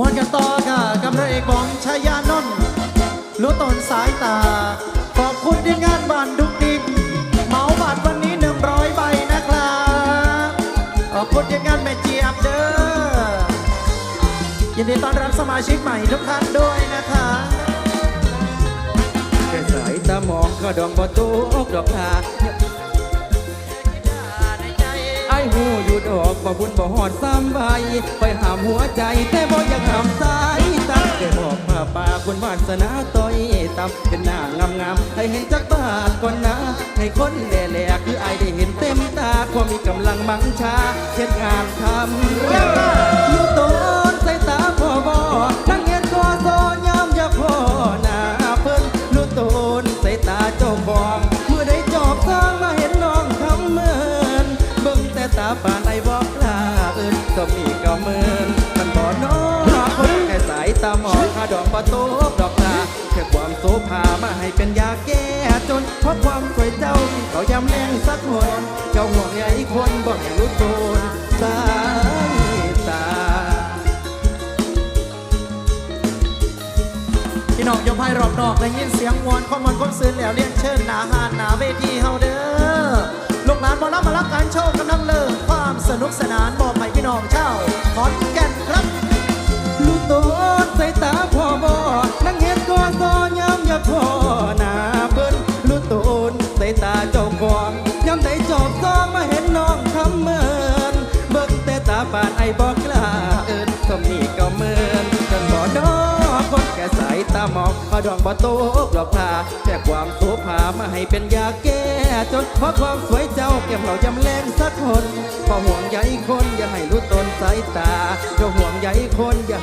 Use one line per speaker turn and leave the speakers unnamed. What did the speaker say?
วันกันต่อค่ะกับพระเอกบอมชายานนท์รู้ตนสายตา ขอบคุณที่งานบ้านดุกดิกเหมาบัตรวันนี้100ใบนะครับขอบคุณที่งานแม่เจี๊ยบเด้อยินดีต้อนรับสมาชิกใหม่ทุกท่านด้วยนะคะ
แค่สายตามองก็ดองบ่ตกดอกทา ดอกบ่บุญบ่หอดซ้ำใบไปหามหัวใจ แต่บ่อยากหามสายตาได้บอกมาป่าคุณวาสนาต้อยตำเป็นหน้างามงามให้เห็นจักบาทก่อนนะ ให้คนแหล่ๆคือไอได้เห็นเต็มตาความมีกำลังมังชาเช็ดงานทำอยู่ต้นสายตาพ่อบ่นั่งเห็นก็โซยามอยากพ่อหน้าเพิ่นรู้ตนสายตาเจ้าของเมื่อได้จอบสร้างมาเห็นน้องทำเหมือนเบิ่งแต่ตาปา ก็มีก็เหมือนมันบ่น้อคนแค่สายตาหมองขาดอกประตูดอกตาแค่ความโสภามาให้เป็นยาแก้จนเพราะความสวยเจ้าเขายำแรงสักคนเจ้าห่วงใยคนบ่ให้รู้ตนสายตา
พี่น้องยกให้รอบนอกได้ยินเสียงวอนข้อมันคนซื้อแล้วเรียนเชิญหนาหานหนาเวทีเฮาเด้อลูกหลานบอลรับมารับการโชว์กำลังเลิกความสนุกสนาน บอกก
ล้าเอินสมนี่ก็เหมือนจังบ่ดอกคนแก่สายตามองมาดองบ่โตกหลอกพาแค่ความโสภามาให้เป็นยาแก้จนเพราะความสวยเจ้าเก็บเรายำแรงสักคนพอห่วงใยคนอย่าให้รู้ตนสายตาเจ้าห่วงใยคนอย่า